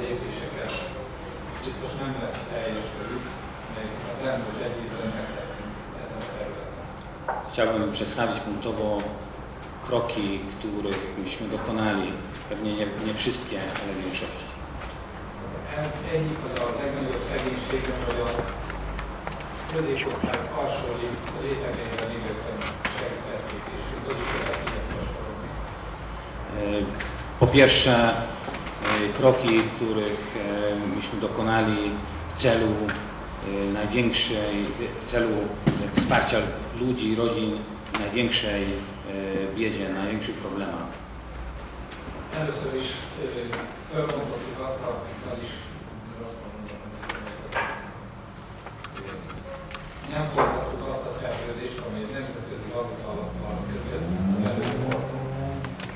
lépéseket, biztos nem lesz teljes körül, még a elmúlt egy évben megtettünk ezen a területen. Chciałbym przedstawić punktowo kroki, których myśmy dokonali. Pewnie nie, nie wszystkie, ale większość. E, Po pierwsze, e, kroki, których e, myśmy dokonali w celu e, największej, w celu e, wsparcia ludzi, rodzin w największej e, biedzie, największych problemach.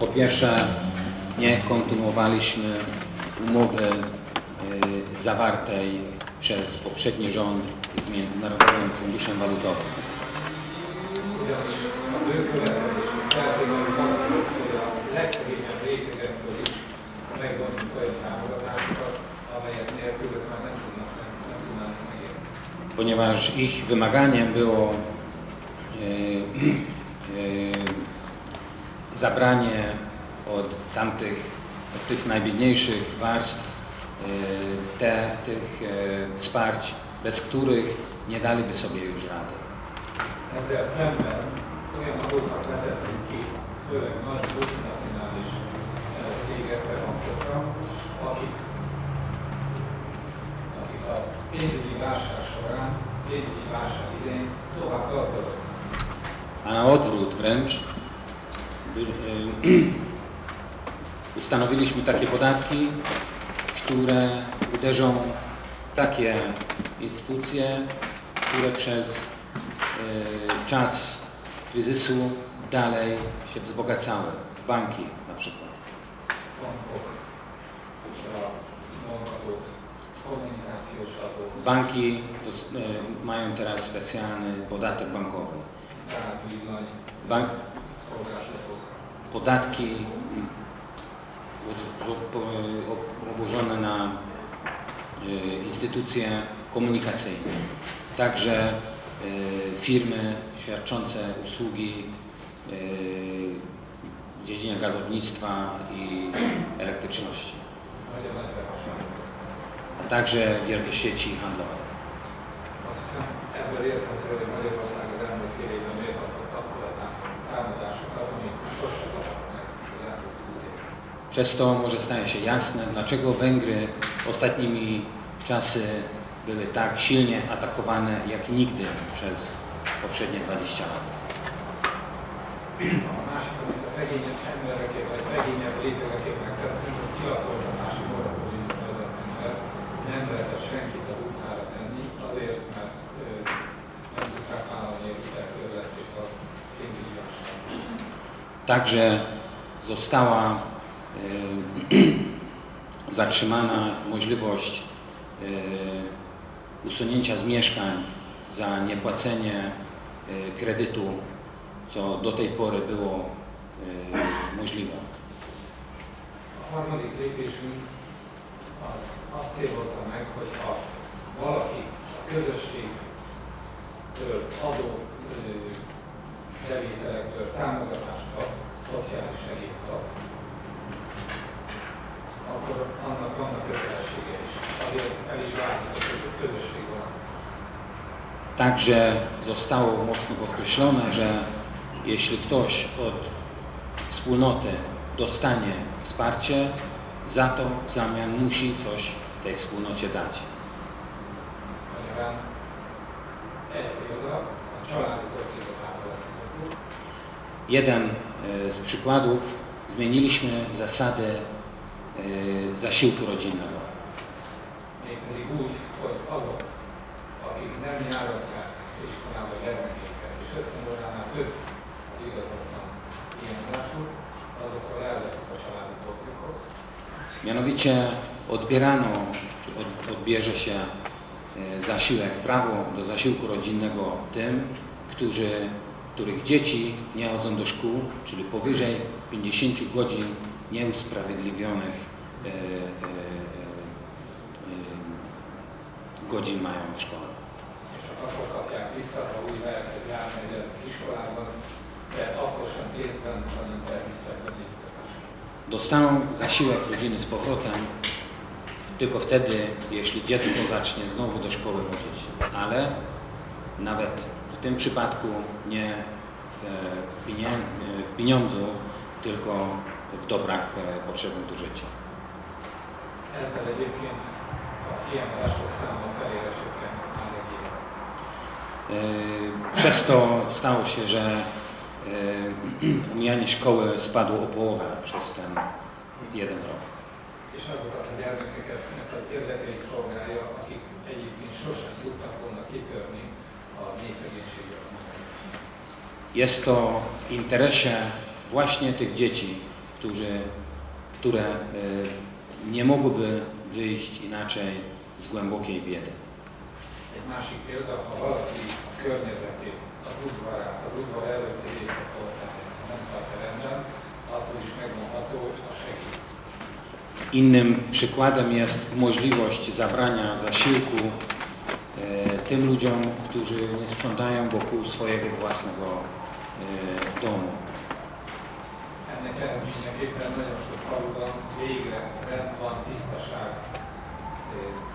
Po pierwsze, nie kontynuowaliśmy umowy e, zawartej przez poprzedni rząd z Międzynarodowym Funduszem Walutowym. Ponieważ ich wymaganiem było e, e, zabranie od tamtych, od tych najbiedniejszych warstw e, te, tych e, wsparć, bez których nie daliby sobie już rady. A na odwrót wręcz e, ustanowiliśmy takie podatki, które uderzą w takie instytucje, które przez e, czas kryzysu dalej się wzbogacały. Banki na przykład. Banki dos, e, mają teraz specjalny podatek bankowy. Bank, podatki mm, obłożone na y, instytucje komunikacyjne. Także y, firmy świadczące usługi y, w dziedzinie gazownictwa i elektryczności, a także wielkie sieci handlowe. Przez to może staje się jasne, dlaczego Węgry ostatnimi czasy były tak silnie atakowane jak nigdy przez poprzednie 20 lat. Także została zatrzymana możliwość e, usunięcia z mieszkań za niepłacenie e, kredytu, co do tej pory było e, możliwe. Harmadik lépésünk az azt célozza meg, hogy ha valaki a közösségtől adó Także zostało mocno podkreślone, że jeśli ktoś od wspólnoty dostanie wsparcie, za to w zamian musi coś tej wspólnocie dać. Támogatjuk. Jeden e, z przykładów, zmieniliśmy zasady e, zasiłku rodzinnego. Mianowicie odbierano, czy od, odbierze się e, zasiłek, prawo do zasiłku rodzinnego tym, którzy, których dzieci nie chodzą do szkół, czyli powyżej 50 godzin nieusprawiedliwionych e, e, godzin mają w szkole. És a kapok kapják vissza, ha úgy iskolában, de akkor sem részben, hanem természetesen Dostaną zasiłek rodziny z powrotem tylko wtedy, jeśli dziecko zacznie znowu do szkoły chodzić. Ale nawet w tym przypadku nie w, w, pienie, w pieniądzu, tylko w dobrach e, potrzebnych do życia. Ezzel egyébként a Przez to stało się, że e, omijanie szkoły spadło o połowę przez ten jeden rok. Jest to w interesie właśnie tych dzieci, którzy, które e, nie mogłyby wyjść inaczej z głębokiej biedy. Másik példa, ha valaki környezetét, az udvarát, az udvar előtti részlet nem tart rendben, attól is megmondható, hogy a segít. Innym przykładem jest możliwość zabrania zasiłku e, tym ludziom, którzy nie sprzątają wokół swojego własnego e, domu. Ennek eredményeképpen nagyon sok faluban végre rend van, tisztaság, ö,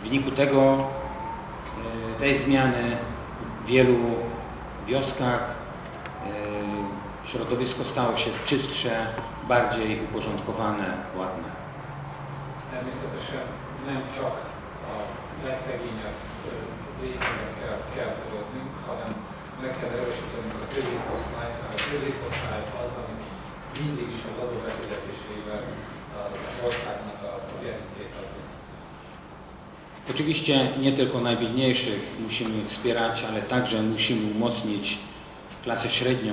W wyniku tego, e, tej zmiany w wielu wioskach e, środowisko stało się czystsze, bardziej uporządkowane, ładne. Természetesen a középosztályt, a középosztály az, ami mindig is az adó Oczywiście nie tylko najbiedniejszych musimy wspierać, ale także musimy umocnić klasę średnią,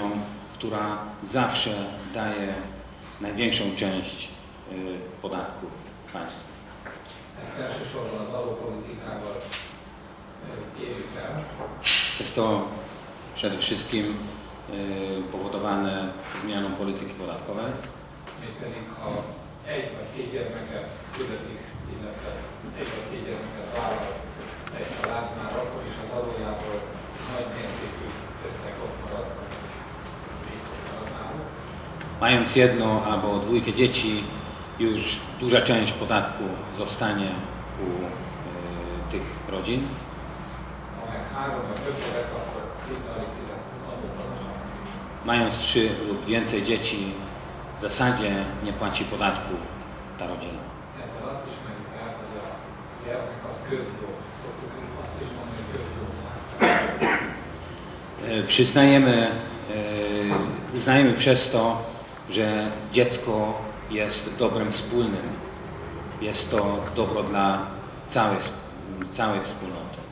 która zawsze daje największą część y, podatków państwu. Jest to przede wszystkim y, powodowane zmianą polityki podatkowej. Egy vagy két gyermeke születik, illetve egy vagy két gyermeket vállal egy család, már akkor is az adójából nagy mértékű összeg ott marad. Mając jedno albo dwójkę dzieci, już duża część podatku zostanie u y, tych rodzin. Meg. Mając trzy lub więcej dzieci, zasadzie nie płaci podatku ta rodzina. E, Przyznajemy, e, uznajemy przez to, że dziecko jest dobrem wspólnym. Jest to dobro dla całej, całej wspólnoty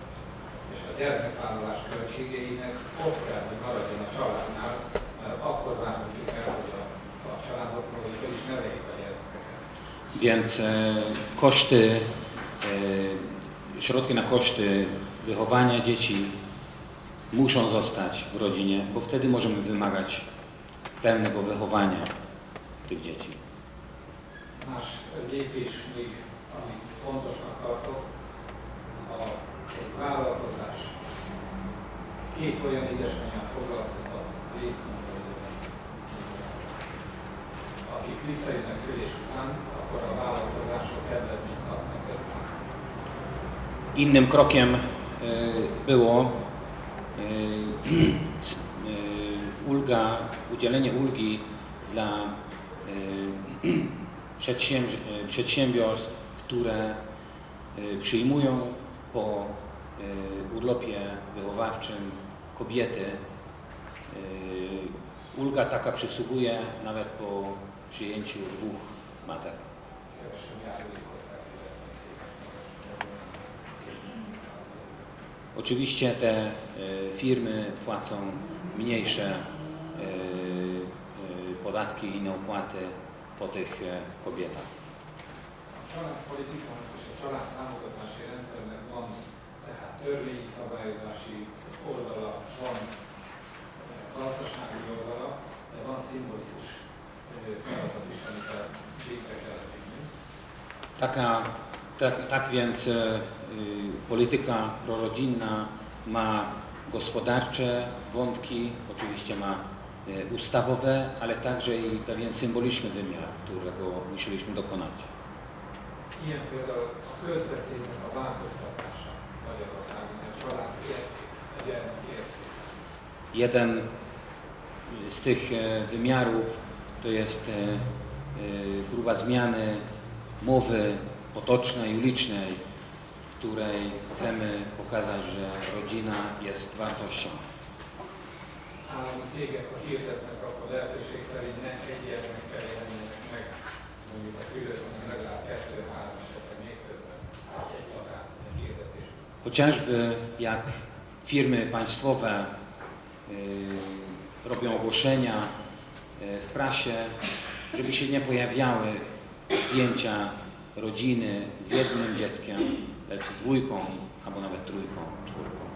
a gyermekvállalás költségeinek ott kell, hogy maradjon a családnál, mert akkor várhatjuk el, hogy a, a családokról is fel is neveljük a gyermekeket. Więc e, koszty, e, środki na koszty wychowania dzieci muszą zostać w rodzinie, bo wtedy możemy wymagać pełnego wychowania tych dzieci. Más lépés még, amit fontosnak tartok, a egy vállalkozás két olyan édesanyját foglalkoztat részmunkaidőben, akik visszajönnek szülés után, akkor a vállalkozások kedvezményt kapnak ezután. Innym krokiem e, było s- e, ulga, udzielenie ulgi dla przedsiębiorstw, które przyjmują po urlopie wychowawczym kobiety. Ulga taka przysługuje nawet po przyjęciu dwóch matek. Oczywiście te e, firmy płacą mniejsze e, e, podatki i inne opłaty po tych kobietach. W gazdasági oldala, de van szimbolikus feladat is, amit a végre Taka, tak, tak więc e, y, polityka prorodzinna ma gospodarcze wątki, oczywiście ma e, ustawowe, ale także i pewien symboliczny wymiar, którego musieliśmy dokonać. Ilyen például a közbeszédnek a változtatása Magyarországon, a család érték, a gyermek érték. Jeden z tych e, wymiarów to jest próba zmiany mowy potocznej, ulicznej, w której chcemy pokazać, że rodzina jest wartością. Chociażby jak firmy państwowe y, robią ogłoszenia y, w prasie, żeby się nie pojawiały zdjęcia rodziny z jednym dzieckiem, lecz z dwójką albo nawet trójką, czwórką.